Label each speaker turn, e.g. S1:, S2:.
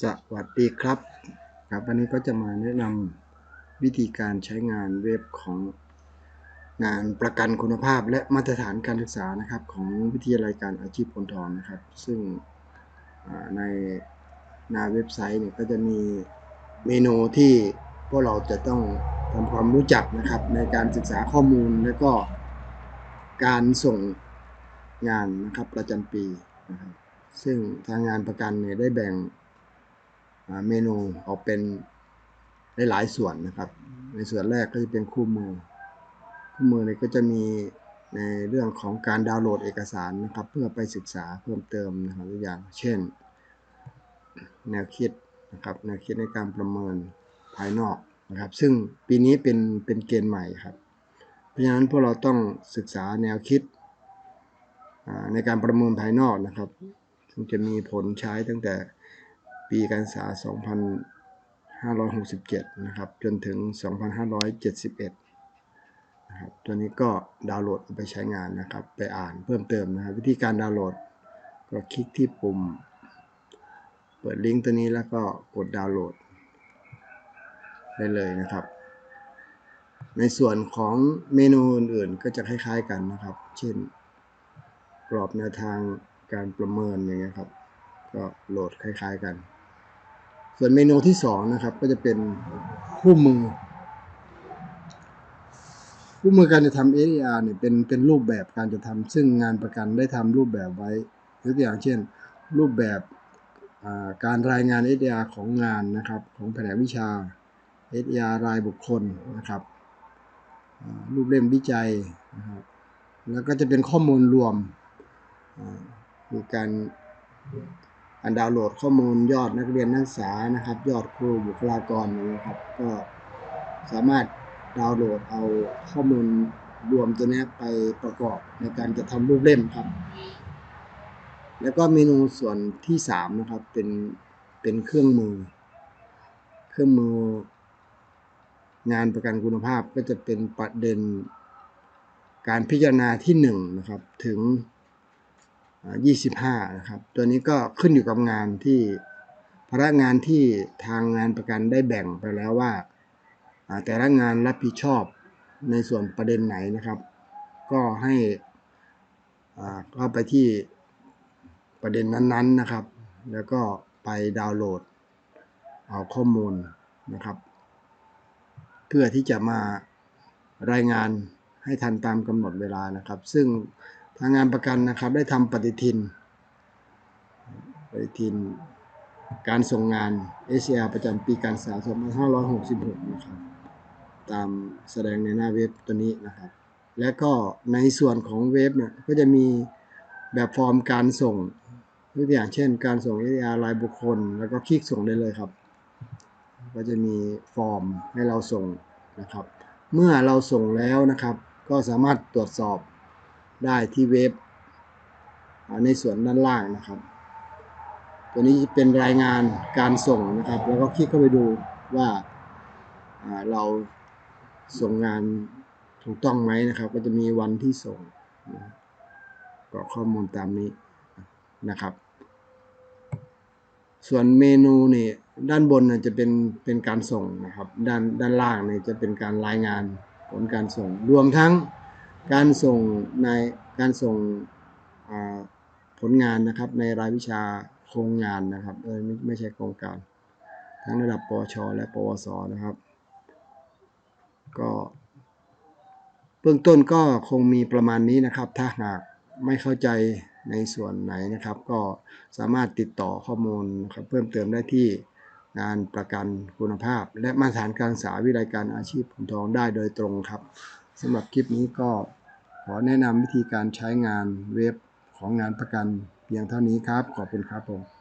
S1: สวัสดีครับครับ วันนี้ก็จะมาแนะนำวิธีการใช้งานเว็บของงานประกันคุณภาพและมาตรฐานการศึกษานะครับ ของวิทยาลัยการอาชีพพลทองนะครับ ซึ่งในหน้าเว็บไซต์เนี่ยก็จะมีเมนูที่พวกเราจะต้องทำความรู้จักนะครับ ในการศึกษาข้อมูลและก็การส่งงานนะครับประจำปีนะครับซึ่งทางงานประกันเนี่ยได้แบ่ง เมนูออกเป็นหลายๆส่วนนะครับ ในส่วนแรกก็จะเป็นคู่มือ คู่มือเนี่ยก็จะมีในเรื่องของการดาวน์โหลดเอกสารนะครับ เพื่อไปศึกษาเพิ่มเติมนะครับตัวอย่าง เช่น แนวคิดนะครับแนวคิดในการประเมินภายนอกนะครับ ซึ่งปีนี้เป็นเป็นเกณฑ์ใหม่ครับ เพราะฉะนั้นพวกเราต้องศึกษาแนวคิดในการประเมินภายนอกนะครับ ซึ่งจะมีผลใช้ตั้งแต่ ปีการศึกษา 2567 นะครับ จนถึง 2571นะครับตัวนี้ก็ดาวน์โหลดเอาไปใช้งานนะครับ ไปอ่านเพิ่มเติมนะครับ วิธีการดาวน์โหลด ก็คลิกที่ปุ่ม เปิดลิงก์ตัวนี้แล้วก็กดดาวน์โหลด ได้เลยนะครับ ในส่วนของเมนูอื่นๆก็จะคล้ายๆกันนะครับ เช่น กรอบแนวทางการประเมินอย่างเงี้ยครับ ก็โหลดคล้ายๆกัน ส่วนเมนูที่สองนะครับ ก็จะเป็นคู่มือ คู่มือการจะทำ SDR เนี่ยเป็นเป็นรูปแบบการจะทำซึ่งงานประกันได้ทำรูปแบบไว้ยกตัวอย่างเช่น รูปแบบการรายงาน SDR ของงานนะครับ ของแผนกวิชา SDR รายบุคคลนะครับรูปเล่มวิจัยนะครับแล้วก็จะเป็นข้อมูลรวมมีการ อันดาวน์โหลดข้อมูลยอดนักเรียนนักศึกษานะครับ ยอดครูบุคลากรอย่างนี้ยครับ ก็สามารถดาวน์โหลดเอาข้อมูลรวมตัวนี้ไปประกอบในการจะทำรูปเล่มครับ แล้วก็เมนูส่วนที่สามนะครับเป็นเป็นเครื่องมือ เครื่องมืองานประกันคุณภาพก็จะเป็นประเด็นการพิจารณาที่หนึ่งนะครับถึง 25นะครับ ตัวนี้ก็ขึ้นอยู่กับงานที่พนักงานที่ทางงานประกันได้แบ่งไปแล้วว่า แต่ละงานรับผิดชอบในส่วนประเด็นไหนนะครับ ก็ให้เข้าไปที่ประเด็นนั้นๆนะครับ แล้วก็ไปดาวน์โหลดเอาข้อมูลนะครับ เพื่อที่จะมารายงานให้ทันตามกำหนดเวลานะครับ ซึ่ง ทางงานประกันนะครับ ได้ทำปฏิทิน ปฏิทินการส่งงาน ACR ประจำปีการศึกษา 2566 นะครับ ตามแสดงในหน้าเว็บตัวนี้นะครับ และก็ในส่วนของเว็บเนี่ยก็จะมีแบบฟอร์มการส่งยตัวอย่างเช่น การส่ง ACR รายบุคคล แล้วก็คลิกส่งได้เลยครับ ก็จะมีฟอร์มให้เราส่งนะครับ เมื่อเราส่งแล้วนะครับ ก็สามารถตรวจสอบ ได้ที่เว็บในส่วนด้านล่างนะครับ ตัวนี้เป็นรายงานการส่งนะครับ แล้วก็คลิกเข้าไปดูว่าเราส่งงานถูกต้องไหมนะครับ ก็จะมีวันที่ส่งกรอกข้อมูลตามนี้นะครับ ส่วนเมนูนี่ด้านบนจะเป็นเป็นการส่งนะครับ ด้านด้านล่างนี่จะเป็นการรายงานผลการส่งรวมทั้ง การส่งในการส่งผลงานนะครับในรายวิชาโครงงานนะครับเออไม่ไม่ใช่โครงการ ทั้งระดับปวช และปวสนะครับ ก็เบื้องต้นก็คงมีประมาณนี้นะครับ ถ้าหากไม่เข้าใจในส่วนไหนนะครับ ก็สามารถติดต่อข้อมูลครับเพิ่มเติมได้ที่งานประกันคุณภาพ และมาตรฐานการศึกษาวิทยาการอาชีพผลทองได้โดยตรงครับ สำหรับคลิปนี้ก็ขอแนะนำวิธีการใช้งานเว็บของงานประกันเพียงเท่านี้ครับ ขอบคุณครับผม